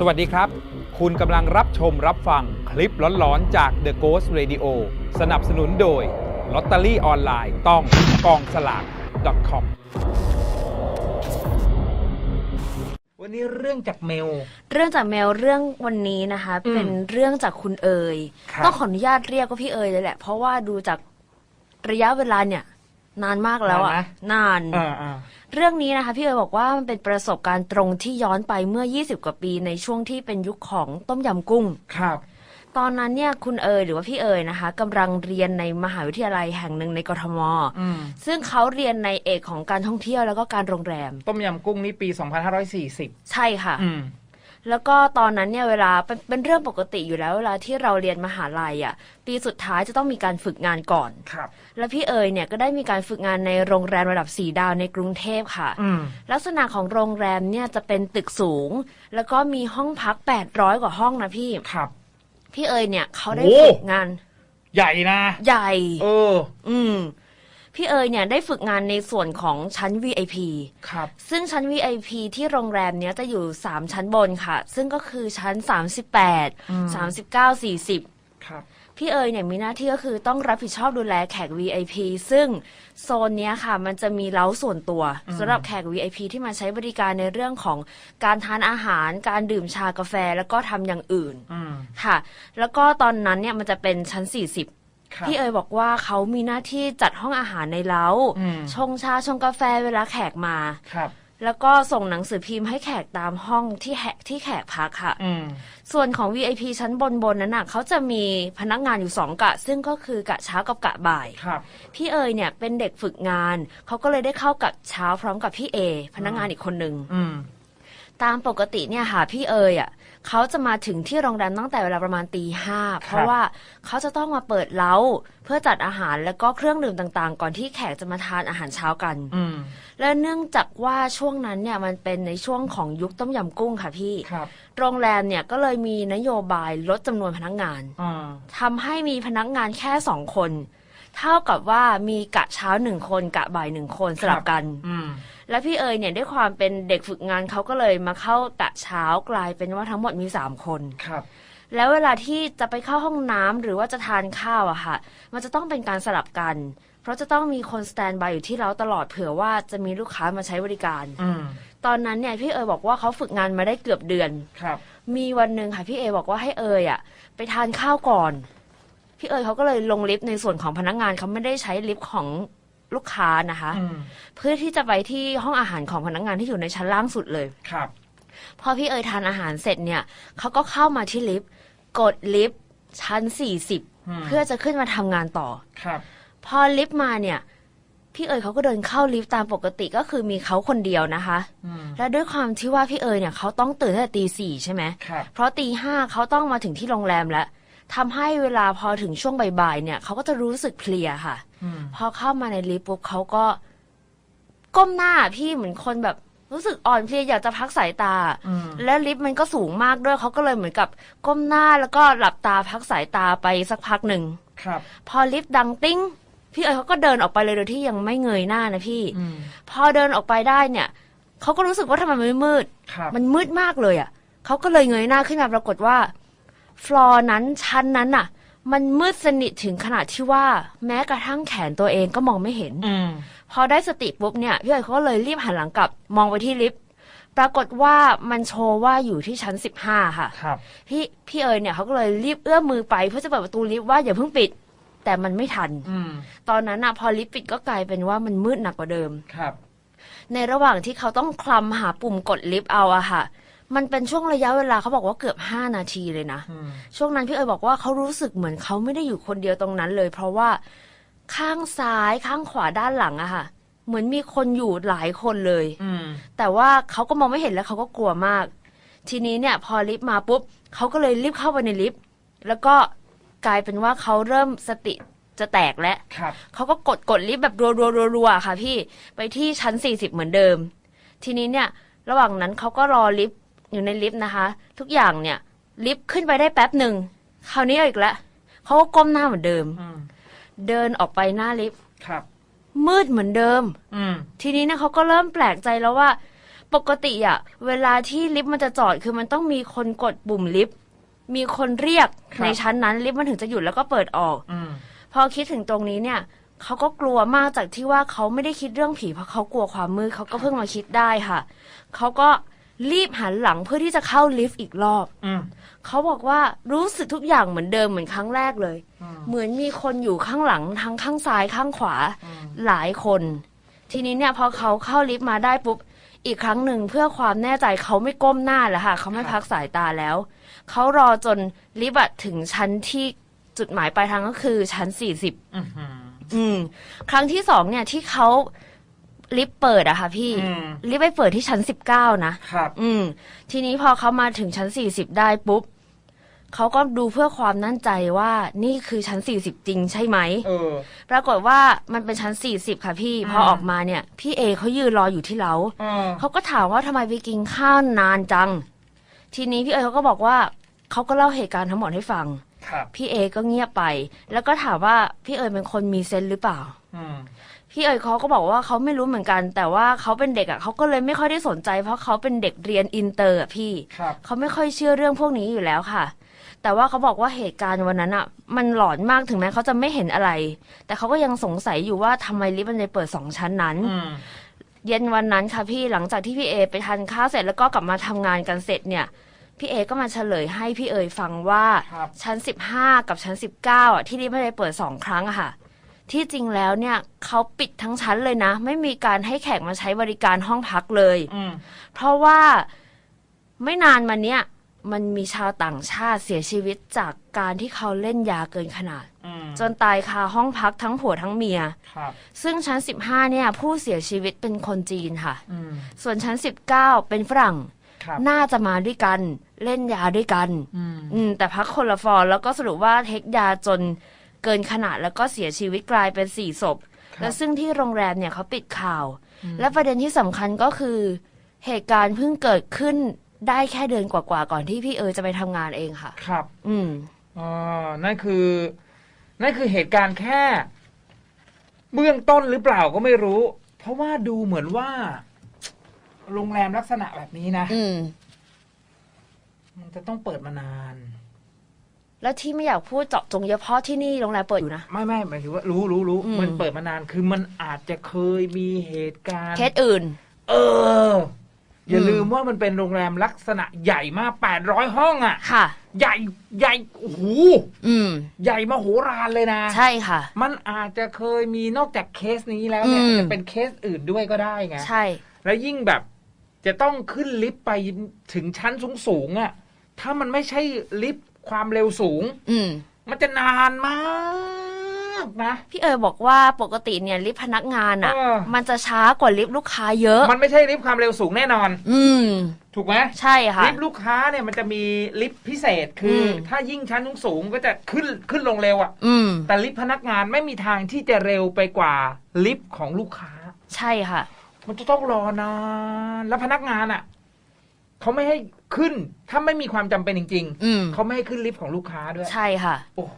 สวัสดีครับ คุณกำลังรับชมรับฟังคลิปหลอนๆ จาก The Ghost Radio สนับสนุนโดยลอตเตอรี่ออนไลน์ต้องกองสลาก .com วันนี้เรื่องจากเมล เรื่องจากแมวเรื่องวันนี้นะคะอืมเป็นเรื่องจากคุณเอ๋ยครับ ต้องขออนุญาตเรียกว่าพี่เอ๋ยเลยแหละ เพราะว่าดูจากระยะเวลาเนี่ย นานมากแล้วอะนานไหมนานอ่าอ่าเรื่องนี้นะคะ พี่เอ๋ยบอกว่ามันเป็นประสบการณ์ตรงที่ย้อนไปเมื่อ 20 กว่าปีในช่วงที่เป็นยุคของต้มยำกุ้ง ครับ ตอนนั้นเนี่ยคุณเอ๋ยหรือว่าพี่เอ๋ยนะคะกำลังเรียนในมหาวิทยาลัยแห่งหนึ่งในกทมอืมซึ่งเขาเรียนในเอกของการท่องเที่ยวแล้วก็การโรงแรม ต้มยำกุ้งนี่ปี 2540 ใช่ค่ะอืม แล้วก็ตอนนั้นเนี่ยเวลาเป็นเป็นเรื่องปกติอยู่แล้วเวลาที่เราเรียนมหาลัยอะปีสุดท้ายจะต้องมีการฝึกงานก่อน ครับ แล้วพี่เอ๋ยเนี่ยก็ได้มีการฝึกงานในโรงแรมระดับสีดาวในกรุงเทพค่ะ อืม ลักษณะของโรงแรมเนี่ยจะเป็นตึกสูง แล้วก็มีห้องพัก 800 กว่าห้องนะพี่ ครับ พี่เอ๋ยเนี่ยเขาได้โอ้ ฝึกงานใหญ่นะ ใหญ่ เออ อืม พี่เอ๋ยเนี่ยได้ฝึกงานในส่วนของชั้น VIP ครับ ซึ่งชั้น VIP ที่โรงแรมเนี้ยจะอยู่ 3 ชั้นบนค่ะ ซึ่งก็คือชั้น 38 39 40 ครับพี่เอ๋ยเนี่ยมีหน้าที่ก็คือต้องรับผิดชอบดูแลแขก VIP ซึ่งโซนเนี้ยค่ะ มันจะมีเล้าส่วนตัวสำหรับแขก VIP ที่มาใช้บริการในเรื่องของการทานอาหาร การดื่มชากาแฟแล้วก็ทำอย่างอื่นอืมค่ะ แล้วก็ตอนนั้นเนี่ยมันจะเป็นชั้น 40ครับ พี่เอ๋ยบอกว่าเขามีหน้าที่จัดห้องอาหารในเล้าอืมชงชาชงกาแฟเวลาแขกมาครับแล้วก็ส่งหนังสือพิมพ์ให้แขกตามห้องที่แขกที่แขกพักค่ะอืมส่วนของ VIP ชั้นบนบนนั้นน่ะเขาจะมีพนักงานอยู่สองกะ ซึ่งก็คือกะเช้ากับกะบ่ายครับพี่เอ๋ยเนี่ยเป็นเด็กฝึกงาน เขาก็เลยได้เข้ากับเช้าพร้อมกับพี่เอ พนักงานอีกคนหนึ่งอืมตามปกติเนี่ยค่ะพี่เอ๋ยอะ เขาจะมาถึงที่โรงแรมตั้งแต่เวลาประมาณตีห้าเพราะว่าเขาจะต้องมาเปิดเล้าเพื่อจัดอาหารแล้วก็เครื่องดื่มต่างๆ ก่อนที่แขกจะมาทานอาหารเช้ากันอืมและเนื่องจากว่าช่วงนั้นเนี่ยมันเป็นในช่วงของยุคต้มยำกุ้งค่ะพี่ครับโรงแรมเนี่ยก็เลยมีนโยบายลดจำนวนพนักงานอ่าทำให้มีพนักงานแค่สองคน เท่ากับว่ามีกะเช้าหนึ่งคนกะบ่ายหนึ่งคนสลับกัน อืม และพี่เอ๋ยเนี่ยด้วยความเป็นเด็กฝึกงานเขาก็เลยมาเข้ากะเช้ากลายเป็นว่าทั้งหมดมีสามคน ครับ แล้วเวลาที่จะไปเข้าห้องน้ำหรือว่าจะทานข้าวอะค่ะ มันจะต้องเป็นการสลับกัน เพราะจะต้องมีคนสแตนบายอยู่ที่เราตลอดเผื่อว่าจะมีลูกค้ามาใช้บริการ อืม ตอนนั้นเนี่ยพี่เอ๋ยบอกว่าเขาฝึกงานมาได้เกือบเดือน ครับ มีวันหนึ่งค่ะพี่เอบอกว่าให้เอยอะไปทานข้าวก่อน พี่เอยเขาก็เลยลงลิฟต์ในส่วนของพนักงานเขาไม่ได้ใช้ลิฟต์ของลูกค้านะคะอืมเพื่อที่จะไปที่ห้องอาหารของพนักงานที่อยู่ในชั้นล่างสุดเลยครับ พอพี่เอยทานอาหารเสร็จเนี่ยเขาก็เข้ามาที่ลิฟต์กดลิฟต์ชั้น40เพื่อจะขึ้นมาทำงานต่อครับ พอลิฟต์มาเนี่ยพี่เอยเขาก็เดินเข้าลิฟต์ตามปกติก็คือมีเขาคนเดียวนะคะอืมและด้วยความที่ว่าพี่เอยเนี่ยเขาต้องตื่นตั้งแต่ตีสี่ใช่ไหมครับเพราะตีห้าเขาต้องมาถึงที่โรงแรมแล้ว ทำให้เวลาพอถึงช่วงบ่ายๆเนี่ยเขาก็จะรู้สึกเพลียค่ะอืมพอเข้ามาในลิฟต์ปุ๊บเขาก็ ก้มหน้าพี่เหมือนคนแบบรู้สึกอ่อนเพลียอยากจะพักสายตาอืมและลิฟต์มันก็สูงมากด้วยเขาก็เลยเหมือนกับ ก้มหน้าแล้วก็หลับตาพักสายตาไปสักพักหนึ่งครับ พอลิฟต์ดังติ้ง พี่เอ๋ยเขาก็เดินออกไปเลยโดยที่ยังไม่เงยหน้านะพี่อืมพอเดินออกไปได้เนี่ยเขาก็รู้สึกว่าทำไมมันไม่มืดครับมันมืดมากเลยอะ่ะเขาก็เลยเงยหน้าขึ้นมาปรากฏว่า ฟลอร์นั้นชั้นนั้นน่ะ มันมืดสนิทถึงขนาดที่ว่า แม้กระทั่งแขนตัวเองก็มองไม่เห็นอืมพอได้สติปุ๊บเนี่ยพี่เอ๋ยเขาก็เลยรีบหันหลังกลับมองไปที่ลิฟต์ปรากฏว่ามันโชว์ว่าอยู่ที่ชั้นสิบห้าค่ะครับพี่พี่เอ๋ยเนี่ยเขาก็เลยรีบเอื้อมมือไปเพื่อจะเปิดประตูลิฟต์ว่าอย่าเพิ่งปิด แต่มันไม่ทันอืมตอนนั้นน่ะพอลิฟต์ปิดก็กลายเป็นว่ามันมืดหนักกว่าเดิมครับ ในระหว่างที่เขาต้องคลำหาปุ่มกดลิฟต์เอาอะค่ะ มันเป็นช่วงระยะเวลาเขาบอกว่าเกือบ5นาทีเลยนะอืมช่วงนั้นพี่เอ๋ยบอกว่าเขารู้สึกเหมือนเขาไม่ได้อยู่คนเดียวตรงนั้นเลย เพราะว่าข้างซ้ายข้างขวาด้านหลังอะค่ะ เหมือนมีคนอยู่หลายคนเลยอืมแต่ว่าเขาก็มองไม่เห็นแล้วเขาก็กลัวมาก ทีนี้เนี่ย พอลิฟต์มาปุ๊บเขาก็เลยรีบเข้าไปในลิฟต์แล้วก็กลายเป็นว่าเขาเริ่มสติจะแตกแล้วครับเขาก็กดกดลิฟต์แบบรัวๆๆๆค่ะ พี่ไปที่ชั้น40เหมือนเดิม ทีนี้เนี่ย ระหว่างนั้นเขาก็รอลิฟต์ อยู่ในลิฟต์นะคะ ทุกอย่างเนี่ย ลิฟต์ขึ้นไปได้แป๊บหนึ่งคราวนี้เอาอีกแล้วเขาก็ก้มหน้าเหมือนเดิมอืมเดินออกไปหน้าลิฟต์ครับ มืดเหมือนเดิม อืมทีนี้เนี่ยเขาก็เริ่มแปลกใจแล้วว่า ปกติอะเวลาที่ลิฟต์มันจะจอดคือมันต้องมีคนกดปุ่มลิฟต์มีคนเรียกครับในชั้นนั้นลิฟต์มันถึงจะหยุดแล้วก็เปิดออกอืมพอคิดถึงตรงนี้เนี่ยเขาก็กลัวมากจากที่ว่าเขาไม่ได้คิดเรื่องผีเพราะเขากลัวความมืดเขาก็เพิ่งมาคิดได้ค่ะเขาก็ รีบหันหลังเพื่อที่จะเข้าลิฟต์อีกรอบ อืม เขาบอกว่ารู้สึกทุกอย่างเหมือนเดิมเหมือนครั้งแรกเลย อืม เหมือนมีคนอยู่ข้างหลังทั้งข้างซ้ายข้างขวา อืม หลายคน ทีนี้เนี่ยพอเขาเข้าลิฟต์มาได้ปุ๊บ อีกครั้งหนึ่งเพื่อความแน่ใจเขาไม่ก้มหน้าแล้วค่ะ เขาไม่พักสายตาแล้ว เขารอจนลิฟต์อะถึงชั้นที่จุดหมายปลายทางก็คือชั้นสี่สิบอืมอืมอืม ครั้งที่สองเนี่ยที่เขา ลิฟต์เปิดอะค่ะพี่อืมลิฟต์ไปเปิดที่ชั้นสิบเก้านะครับ อืม ทีนี้พอเขามาถึงชั้นสี่สิบได้ปุ๊บเขาก็ดูเพื่อความนั่นใจว่านี่คือชั้นสี่สิบจริงใช่ไหมเออ ปรากฏว่ามันเป็นชั้นสี่สิบค่ะพี่ พอมออกมาเนี่ย พี่เอเขายืนรออยู่ที่เล้าเออ เขาก็ถามว่าทำไมไปกินข้าวนานจัง ทีนี้พี่เอเขาก็บอกว่าเขาก็เล่าเหตุการณ์ทั้งหมดให้ฟัง ครับ พี่เอก็เงียบไป แล้วก็ถามว่าพี่เอ๋เป็นคนมีเซนส์หรือเปล่า อืม พี่เอ๋เขาก็บอกว่าเขาไม่รู้เหมือนกัน แต่ว่าเขาเป็นเด็กอะเขาก็เลยไม่ค่อยได้สนใจ เพราะเขาเป็นเด็กเรียนอินเตอร์อะพี่ครับ เขาไม่ค่อยเชื่อเรื่องพวกนี้อยู่แล้วค่ะ แต่ว่าเขาบอกว่าเหตุการณ์วันนั้นอะ มันหลอนมากถึงแม้เขาจะไม่เห็นอะไร แต่เขาก็ยังสงสัยอยู่ว่าทำไมลิฟต์มันเลยเปิดสองชั้นนั้น อืม เย็นวันนั้นค่ะพี่หลังจากที่พี่เอไปทานข้าวเสร็จแล้วก็กลับมาทำงานกันเสร็จเนี่ย พี่เอก็มาเฉลยให้พี่เอ๋ยฟังว่าครับ ชั้น 15 กับชั้น 19อะที่ลิฟต์ไม่ได้เปิดสองครั้งอะค่ะ ที่จริงแล้วเนี่ยเขาปิดทั้งชั้นเลยนะ ไม่มีการให้แขกมาใช้บริการห้องพักเลยอืมเพราะว่าไม่นานมาเนี้ยมันมีชาวต่างชาติเสียชีวิตจากการที่เขาเล่นยาเกินขนาดอืมจนตายคาห้องพักทั้งผัวทั้งเมียครับซึ่งชั้น 15 เนี่ย ผู้เสียชีวิตเป็นคนจีนค่ะอืมส่วนชั้น 19 เป็นฝรั่งครับน่าจะมาด้วยกัน เล่นยาด้วยกันอืมอืมแต่พักคนละฟอร์แล้วก็สรุปว่าเทคยาจน เกินขนาดแล้วก็เสียชีวิตกลายเป็นสี่ศพครับและซึ่งที่โรงแรมเนี่ยเขาปิดข่าวอืมและประเด็นที่สำคัญก็คือ เหตุการณ์เพิ่งเกิดขึ้นได้แค่เดือนกว่าๆก่อนที่พี่เอ๋จะไปทำงานเองค่ะ ครับอืมอ๋อนั่นคือ นั่นคือเหตุการณ์แค่ เบื้องต้นหรือเปล่าก็ไม่รู้ เพราะว่าดูเหมือนว่า โรงแรมลักษณะแบบนี้นะ อืม มันจะต้องเปิดมานาน แล้วที่ไม่อยากพูดเจาะจงเยอะเพราะที่นี่โรงแรมเปิดอยู่นะ ไม่ไม่หมายถึงว่ารู้รู้รู้อืม มันเปิดมานานคือมันอาจจะเคยมีเหตุการณ์เคสอื่น เออ อย่าอืม ลืมว่ามันเป็นโรงแรมลักษณะใหญ่มากแปดร้อยห้องอะ ค่ะ ใหญ่ใหญ่โอ้โหอืม ใหญ่มโหฬารเลยนะ ใช่ค่ะ มันอาจจะเคยมีนอกจากเคสนี้แล้วเนี่ยอืม จะเป็นเคสอื่นด้วยก็ได้ไง ใช่ แล้วยิ่งแบบจะต้องขึ้นลิฟต์ไปถึงชั้นสูงสูงๆอะ่ะ ถ้ามันไม่ใช่ลิฟต์ ความเร็วสูง อืมมันจะนานมากนะ พี่เอ๋บอกว่าปกติเนี่ยลิฟต์พนักงานอะ เออ มันจะช้ากว่าลิฟต์ลูกค้าเยอะ มันไม่ใช่ลิฟต์ความเร็วสูงแน่นอน อืม ถูกไหมใช่ค่ะ ลิฟต์ลูกค้าเนี่ยมันจะมีลิฟต์พิเศษคืออม ถ้ายิ่งชั้นสูงๆก็จะขึ้นขึ้นลงเร็วอะ่ะอืม แต่ลิฟต์พนักงานไม่มีทางที่จะเร็วไปกว่าลิฟต์ของลูกค้า ใช่ค่ะ มันจะต้องรอนานแล้วพนักงานอะเขาไม่ให้ ขึ้นถ้าไม่มีความจำเป็นจริง อืม ๆ เขาไม่ให้ขึ้นลิฟต์ของลูกค้าด้วย ใช่ค่ะ โอ้โห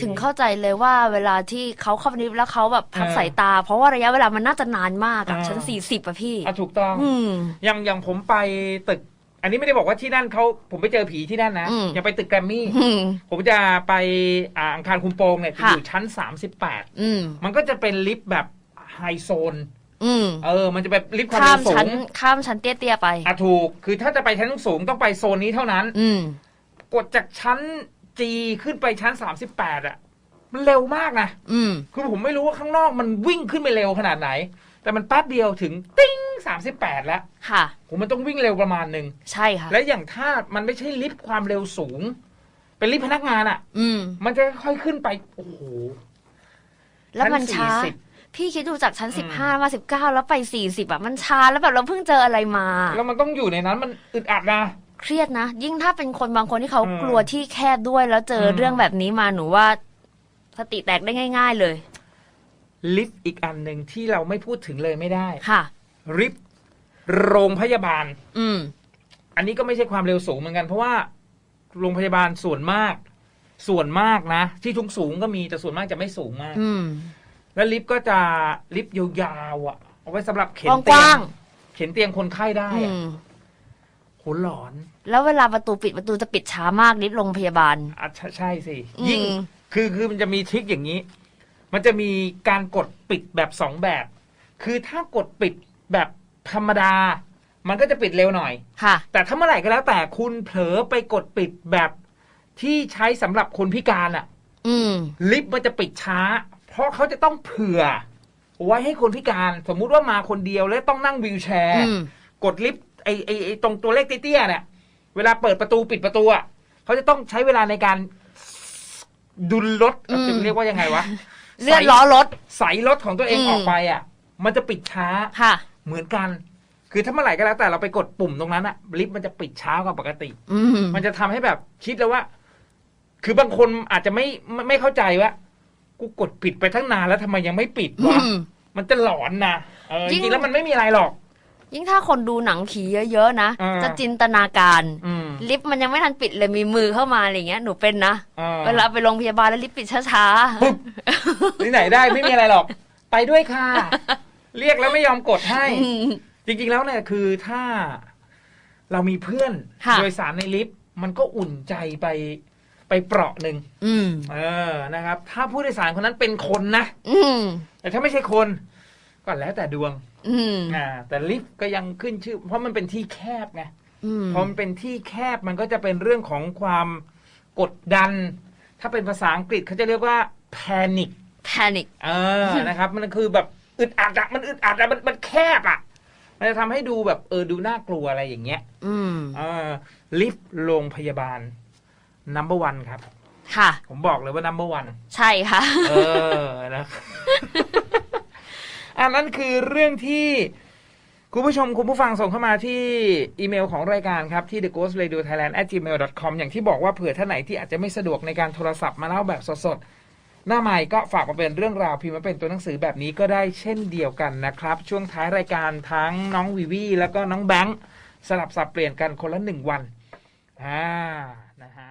ถึงเข้าใจเลยว่าเวลาที่เขาเข้าไปลิฟต์แล้วเขาแบบพักเออสายตา เพราะว่าระยะเวลามันน่าจะนานมากอะอ่าชั้นสี่สิบอะพี่ อะถูกต้อง อืม อย่างอย่างผมไปตึก อันนี้ไม่ได้บอกว่าที่นั่นเขาผมไปเจอผีที่นั่นนะอืมอย่างไปตึกแกรมมี่ อืม ผมจะไปอ่าอังคารคุมโปงเนี่ยจะค่ะ อยู่ชั้น 38 อืม มันก็จะเป็นลิฟต์แบบไฮโซน อืมเออ มันจะแบบลิฟต์ความข้าเร็มวสูชั้น งข้ามชั้นเตี้ยๆไป อะถูก คือถ้าจะไปชั้นสูงต้องไปโซนนี้เท่านั้น อืม กดจากชั้น G ขึ้นไปชั้น 38อะ มันเร็วมากนะ อืม คือผมไม่รู้ว่าข้างนอกมันวิ่งขึ้นไปเร็วขนาดไหน แต่มันแป๊บเดียวถึงติ้ง38 แล้วค่ะ ผมมันต้องวิ่งเร็วประมาณหนึ่ง ใช่ค่ะ และอย่างถ้ามันไม่ใช่ลิฟต์ความเร็วสูง เป็นลิฟต์พนักงานอะ อืม มันจะค่อยๆขึ้นไป โอ้โห แล้วมันชั้ช้า40 พี่คิดดูจากชั้นอืมสิบห้ามาสิบเก้าแล้วไปสี่สิบอะมันช้าแล้วแบบเราเพิ่งเจออะไรมาแล้วมันต้องอยู่ในนั้นมันอึดอัดนะ เครียดนะ ยิ่งถ้าเป็นคนบางคนที่เขาอืมกลัวที่แคบด้วยแล้วเจออมเรื่องแบบนี้มาหนูว่าสติแตกได้ง่าย ๆ เลย ลิฟต์อีกอันหนึ่งที่เราไม่พูดถึงเลยไม่ได้ค่ะลิฟต์โรงพยาบาล อืม อันนี้ก็ไม่ใช่ความเร็วสูงเหมือนกัน เพราะว่าโรงพยาบาลส่วนมาก ส่วนมากนะ ที่ทุงสูงก็มีแต่ส่วนมากจะไม่สูงมาก อืม แล้วลิฟต์ก็จะลิฟต์ยาวๆอะ เอาไว้สำหรับเข็นกว้างเตีกว้างเข็เข็นเตียงคนไข้ได้อือะมโหหลอนแล้วเวลาประตูปิดประตูจะปิดช้ามากลิฟต์โรงพยาบาล อะใช่ใช่สิอืม ยิ่งคือคือมันจะมีทริคอย่างนี้ มันจะมีการกดปิดแบบสองแบบ คือถ้ากดปิดแบบธรรมดา มันก็จะปิดเร็วหน่อย ค่ะ แต่ถ้าเมื่อไหร่ก็แล้วแต่คุณเผลอไปกดปิดแบบที่ใช้สำหรับคนพิการอะอืม ลิฟต์มันจะปิดช้าเพ ราะเขาจะต้องเผื่อ ไว้ให้คนพิการสมมุติว่ามาคนเดียวแล้วต้องนั่งวีลแชร์ อืม กดลิฟต์ไอไอไอตรงตัวเลขเตี้ยๆเนี่ยเวลาเปิดประตูปิดประตูอะเขาจะต้องใช้เวลาในการดุลรถอืม จะเรียกว่ายังไงวะเลื่อนล้อรถ ใส่รถของตัวเองอืม ออกไปอะ มันจะปิดช้า ค่ะ เหมือนกัน คือถ้าเมื่อไหร่ก็แล้วแต่เราไปกดปุ่มตรงนั้นอะลิฟต์มันจะปิดช้ากว่าปกติ อืมมันจะทำให้แบบคิดแล้วว่า คือบางคนอาจจะไม่ไม่ไม่เข้าใจว่า กูกดปิดไปทั้งนานแล้วทำไมยังไม่ปิดอืวะมมันจะหลอนนะเออจยิ่ง ริงๆแล้วมันไม่มีอะไรหรอก ยิ่งถ้าคนดูหนังผีเยอะๆนะ อ่า จะจินตนาการ อืมลิฟต์มันยังไม่ทันปิดเลยมีมือเข้ามาอะไรเงี้ยหนูเป็นนะ ออ เวลาไปโรงพยาบาลแล้วลิฟต์ปิดช้าปึ๊บ ที่ไหนได้ไม่มีอะไรหรอก ไปด้วยค่ะ เรียกแล้วไม่ยอมกดให้ ๆอืม จริงๆแล้วเนี่ยคือถ้าเรามีเพื่อนค่ะ โดยสารในลิฟต์มันก็อุ่นใจไป ไปเปราะหนึ่งอืมเออนะครับ ถ้าผู้โดยสารคนนั้นเป็นคนนะอืมแต่ถ้าไม่ใช่คน ก็แล้วแต่ดวงอืมอ่าแต่ลิฟต์ก็ยังขึ้นชื่อ เพราะมันเป็นที่แคบไงอืมพอมันเป็นที่แคบมันก็จะเป็นเรื่องของความกดดัน ถ้าเป็นภาษาอังกฤษเขาจะเรียกว่า panic แพนิคเออนะครับ มันคือแบบอึดอัดอะมันอึดอัดอะมันมันแคบอะมันจะทำให้ดูแบบเออดูน่ากลัวอะไรอย่างเงี้ย อืมเออลิฟต์โรงพยาบาล number one ครับ ค่ะ ผมบอกเลยว่า number one ใช่ค่ะ เออนะอันนั้นคือเรื่องที่คุณผู้ชมคุณผู้ฟังส่งเข้ามาที่อีเมลของรายการครับ ที่ the ghost radio thailand at gmail com อย่างที่บอกว่าเผื่อท่านไหนที่อาจจะไม่สะดวกในการโทรศัพท์มาเล่าแบบสดๆ หน้าใหม่ก็ฝากมาเป็นเรื่องราวพิมพ์มาเป็นตัวหนังสือแบบนี้ก็ได้เช่นเดียวกันนะครับ ช่วงท้ายรายการทั้งน้องวิวีแล้วก็น้องแบงค์สลับสับเปลี่ยนกันคนละหนึ่งวันอ่านะฮะ